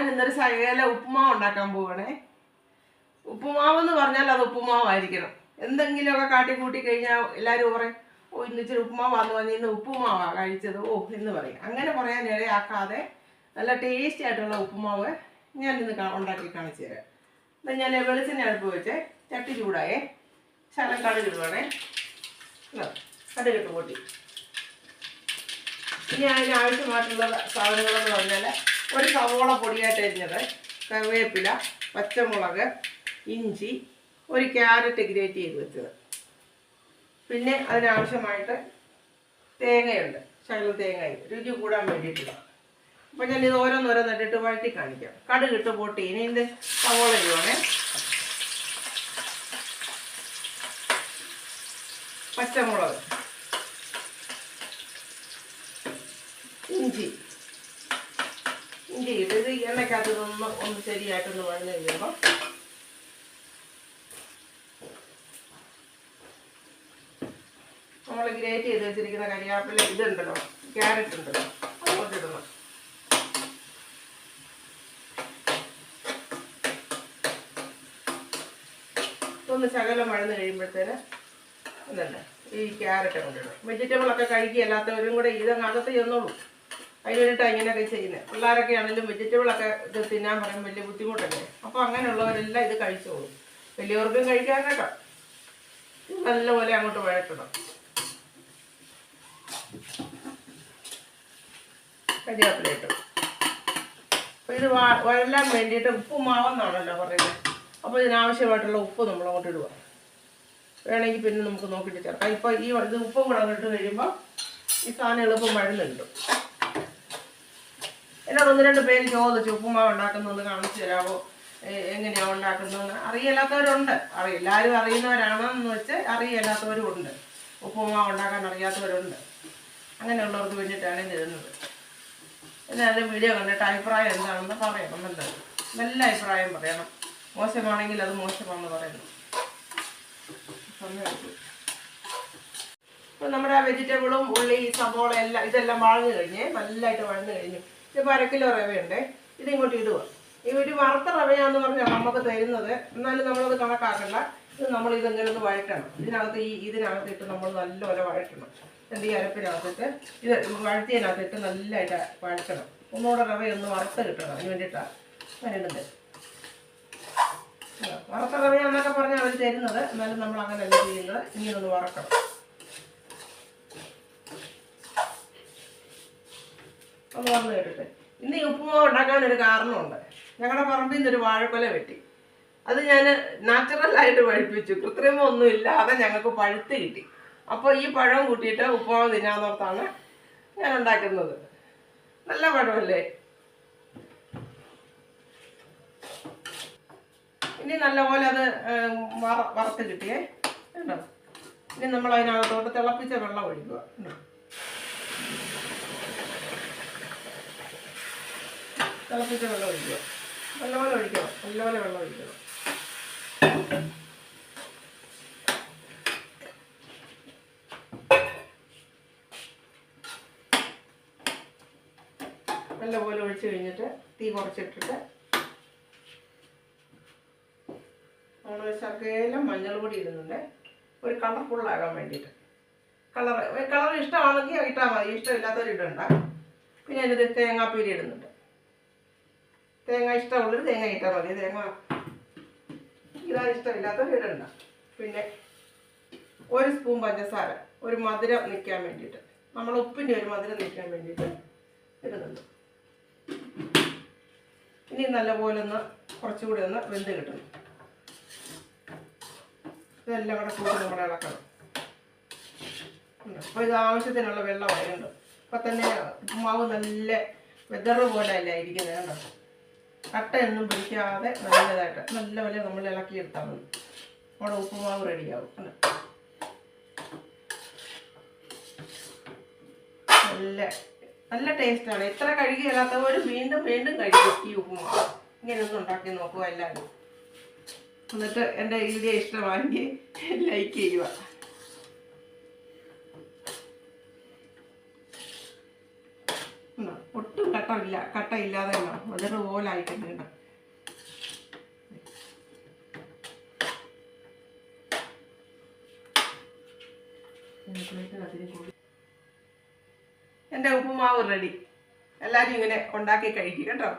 ഞാൻ ഇന്നൊരു ശകല ഉപ്പുമാവ് ഉണ്ടാക്കാൻ പോവാണേ. ഉപ്പുമാവ് എന്ന് പറഞ്ഞാൽ അത് ഉപ്പുമാവായിരിക്കണം. എന്തെങ്കിലുമൊക്കെ കാട്ടി കൂട്ടി കഴിഞ്ഞാൽ എല്ലാവരും പറയും ഓ ഇന്ന് ഉപ്പുമാവാന്ന് പറഞ്ഞ് ഇന്ന് ഉപ്പുമാവാ കഴിച്ചത്. ഓ എന്ന് പറയും. അങ്ങനെ പറയാൻ ഇടയാക്കാതെ നല്ല ടേസ്റ്റി ആയിട്ടുള്ള ഉപ്പുമാവ് ഞാൻ ഇന്ന് ഉണ്ടാക്കി കാണിച്ചു തരാം. എന്നാൽ ഞാൻ വെളിച്ചെണ്ണ അടുപ്പ് വെച്ച്. ചട്ടി ചൂടായേ. ശകലം കടുകിടുവാണേ കടുകിട്ട് പൊട്ടി. ഇനി അതിന് ആവശ്യമായിട്ടുള്ള സാധനങ്ങളെന്ന് പറഞ്ഞാൽ ഒരു സവോള പൊടിയായിട്ട് അരിഞ്ഞത്. കറിവേപ്പില പച്ചമുളക് ഇഞ്ചി ഒരു ക്യാരറ്റ് ഗ്രേറ്റ് ചെയ്ത് വെച്ചത്. പിന്നെ അതിനാവശ്യമായിട്ട് തേങ്ങയുണ്ട്. ശകലം തേങ്ങയും. രുചി കൂടാൻ വേണ്ടിയിട്ടുള്ള. അപ്പം ഞാൻ ഇത് ഓരോന്നോരോന്നിട്ടിട്ട് വഴറ്റി കാണിക്കാം. കടുക് ഇട്ട് പൊട്ടി. ഇനി ഇത് സവോള ഇടുവാണേ. പച്ചമുളക്. ഇഞ്ചി. ഇഞ്ചി ഇട്ട് ഇത് ഇതൊന്ന് ഒന്ന് ശരിയായിട്ടൊന്ന് വഴഞ്ഞു കഴിയുമ്പോൾ നമ്മൾ ഗ്രേറ്റ് ചെയ്ത് വെച്ചിരിക്കുന്ന കരിയാപ്പില ഇതുണ്ടല്ലോ ക്യാരറ്റ് ഉണ്ടല്ലോ ഒന്ന് ശകലം വഴന്ന് കഴിയുമ്പോഴത്തേന് ഇതല്ലേ ഈ ക്യാരറ്റ് കൊണ്ടിടും വെജിറ്റബിൾ ഒക്കെ കഴിക്കുകയല്ലാത്തവരും കൂടെ ഇതങ്ങ് അകത്ത് ചെന്നോളൂ. അതിന് വേണ്ടിയിട്ടാണ് ഇങ്ങനെയൊക്കെ ചെയ്യുന്നത് പിള്ളേരൊക്കെ ആണെങ്കിലും വെജിറ്റബിൾ ഒക്കെ ഇത് തിന്നാൻ പറയും വലിയ ബുദ്ധിമുട്ടല്ലേ? അപ്പോൾ അങ്ങനെയുള്ളവരെല്ലാം ഇത് കഴിച്ചോളും. വലിയവർക്കും കഴിക്കാൻ കേട്ടോ. നല്ലപോലെ അങ്ങോട്ട് വഴക്കണം കരിയാപ്പില ഇട്ടു. ഇത് വ- വഴലാൻ വേണ്ടിയിട്ട് ഉപ്പ് മാവെന്നാണല്ലോ പറയുന്നത് അപ്പോൾ ഇതിനാവശ്യമായിട്ടുള്ള ഉപ്പ് നമ്മൾ അങ്ങോട്ട് ഇടുക. വേണമെങ്കിൽ പിന്നെ നമുക്ക് നോക്കിയിട്ട് ചേർക്കാം. ഇപ്പോൾ ഈ ഇത് ഉപ്പും കൂടെ അങ്ങോട്ട് കഴിയുമ്പോൾ ഈ സാധനം എളുപ്പം വഴന്നുണ്ട് എന്നോട് ഒന്ന് രണ്ട് പേര് ചോദിച്ചു ഉപ്പുമാവ് ഉണ്ടാക്കുന്നൊന്ന് കാണിച്ചു തരാമോ എങ്ങനെയാ ഉണ്ടാക്കുന്നതെന്ന്. അറിയില്ലാത്തവരുണ്ട്. അറിയ എല്ലാവരും അറിയുന്നവരാണെന്ന് വെച്ച് അറിയില്ലാത്തവരും ഉണ്ട് ഉപ്പുമാവ് ഉണ്ടാക്കാൻ അറിയാത്തവരുണ്ട്. അങ്ങനെയുള്ളവർക്ക് വേണ്ടിയിട്ടാണ് ഇത് ഇടുന്നത്. എന്നാലും വീഡിയോ കണ്ടിട്ട് അഭിപ്രായം എന്താണെന്ന് പറയണം നല്ലത് നല്ല അഭിപ്രായം പറയണം. മോശമാണെങ്കിൽ അത് മോശമാണെന്ന് പറയണം. ഇപ്പം നമ്മുടെ വെജിറ്റബിളും ഉള്ളി സബോള എല്ലാം ഇതെല്ലാം വഴന്നു കഴിഞ്ഞ് നല്ലതായിട്ട് വഴന്നു കഴിഞ്ഞു. ഇതിപ്പോൾ അര കിലോ റവയുണ്ട്. ഇത് ഇങ്ങോട്ട് ഇടുക. ഒരു വറുത്ത റവയാന്ന് പറഞ്ഞാൽ നമുക്ക് തരുന്നത്. എന്നാലും നമ്മളത് കണക്കാക്കണ്ട. ഇത് നമ്മൾ ഇതെങ്ങനെ ഒന്ന് വഴറ്റണം. ഇതിനകത്ത് ഈ ഇതിനകത്ത് ഇട്ട് നമ്മൾ നല്ലപോലെ വഴറ്റണം. എന്ത് ഈ അരപ്പിനകത്തിട്ട് ഇത് വഴറ്റിയതിനകത്തിട്ട് നല്ലതായിട്ട് വഴറ്റണം. ഒന്നുകൂടെ റവ ഒന്ന് വറുത്ത് കിട്ടണം. അതിന് വേണ്ടിയിട്ടാണ് വരേണ്ടത് വറുത്ത റവയാന്നൊക്കെ പറഞ്ഞാൽ അവർ തരുന്നത്. എന്നാലും നമ്മൾ അങ്ങനെയല്ല ചെയ്യുന്നത്. ഇങ്ങനെ ഒന്ന് വറക്കണം. ഒന്ന് വന്ന് കേട്ടിട്ട്. ഇന്ന് ഈ ഉപ്പുമാവ് ഉണ്ടാക്കാൻ ഒരു കാരണമുണ്ട്. ഞങ്ങളുടെ പറമ്പിൽ നിന്ന് ഒരു വാഴക്കൊല വെട്ടി. അത് ഞാൻ നാച്ചുറലായിട്ട് പഴുപ്പിച്ചു. കൃത്രിമം ഒന്നും ഇല്ലാതെ ഞങ്ങൾക്ക് പഴുത്ത് കിട്ടി. അപ്പോൾ ഈ പഴം കൂട്ടിയിട്ട് ഉപ്പുമാവ് തിന്നാന്നോർത്താണ് ഞാൻ ഉണ്ടാക്കുന്നത്. നല്ല പഴമല്ലേ? ഇനി നല്ലപോലെ അത് വറ- വറുത്ത് കിട്ടിയേ. കേട്ടോ ഇനി നമ്മൾ അതിനകത്തോട്ട് തിളപ്പിച്ച വെള്ളം ഒഴിക്കുക. കണ്ടോ? തിളപ്പിച്ച വെള്ളം ഒഴിക്കുക. നല്ലപോലെ ഒഴിക്കണം. നല്ലപോലെ വെള്ളം ഒഴിക്കണം. നല്ലപോലെ ഒഴിച്ചു കഴിഞ്ഞിട്ട് തീ കുറച്ചിട്ടിട്ട് നമ്മൾ ശർക്കരയിലും മഞ്ഞൾ പൊടി ഇടുന്നുണ്ട്. ഒരു കളർഫുള്ളാകാൻ വേണ്ടിയിട്ട്. കളർ കളർ ഇഷ്ടമാണെങ്കിൽ ഇട്ടാൽ മതി. ഇഷ്ടമില്ലാത്തവർ ഇടണ്ട. പിന്നെ അതിന്റെ തേങ്ങാപ്പീരി ഇടുന്നുണ്ട്. തേങ്ങ ഇഷ്ടമുള്ളൊരു തേങ്ങ ഇട്ടാൽ മതി. തേങ്ങ ഇതാ ഇഷ്ടമില്ലാത്തവർ ഇടണ്ട പിന്നെ ഒരു സ്പൂൺ പഞ്ചസാര ഒരു മധുരം നിൽക്കാൻ വേണ്ടിയിട്ട്. നമ്മൾ ഉപ്പിന്റെ ഒരു മധുരം നിൽക്കാൻ വേണ്ടിയിട്ട് ഇടുന്നുണ്ട്. ഇനി നല്ലപോലെ ഒന്ന് കുറച്ചുകൂടി ഒന്ന് വെന്ത് കിട്ടണം. ഇതെല്ലാം കൂടെ കൂടുതൽ നമ്മുടെ ഇളക്കണം. അപ്പോൾ ഇത് ആവശ്യത്തിനുള്ള വെള്ളമായുണ്ട് അപ്പം തന്നെ ഉപ്പുമാവ് നല്ല വെതറ് പോലെ അല്ല ഇരിക്കുന്നത് കണ്ടോ? കട്ടയൊന്നും പിടിക്കാതെ നല്ലതായിട്ട് നല്ലപോലെ നമ്മൾ ഇളക്കിയെടുത്താൽ മതി. നമ്മുടെ ഉപ്പുമാവ് റെഡിയാവും അല്ല? നല്ല നല്ല ടേസ്റ്റാണ് എത്ര കഴുകിയല്ലാത്തവർ വീണ്ടും വീണ്ടും കഴിക്കും ഈ ഉപ്പുമാവ്. ഇങ്ങനെയൊന്നും ഉണ്ടാക്കി നോക്കുക എല്ലാവരും. എന്നിട്ട് എന്റെ വീഡിയോ ഇഷ്ടമാണെങ്കിൽ ലൈക്ക് ചെയ്യുക. ഉണ്ടോ? ഒട്ടും കട്ട ഇല്ലാതെ കട്ടയില്ലാതെ തന്നെ അതിന് പോലെ ആയിട്ടുണ്ട് കേട്ടോ. എന്റെ ഉപ്പുമാവ് റെഡി എല്ലാവരും ഇങ്ങനെ ഉണ്ടാക്കി കഴിക്കും കേട്ടോ.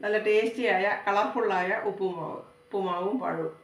നല്ല ടേസ്റ്റിയായ കളർഫുള്ളായ ഉപ്പുമാവ് ഉപ്പുമാവും പഴവും.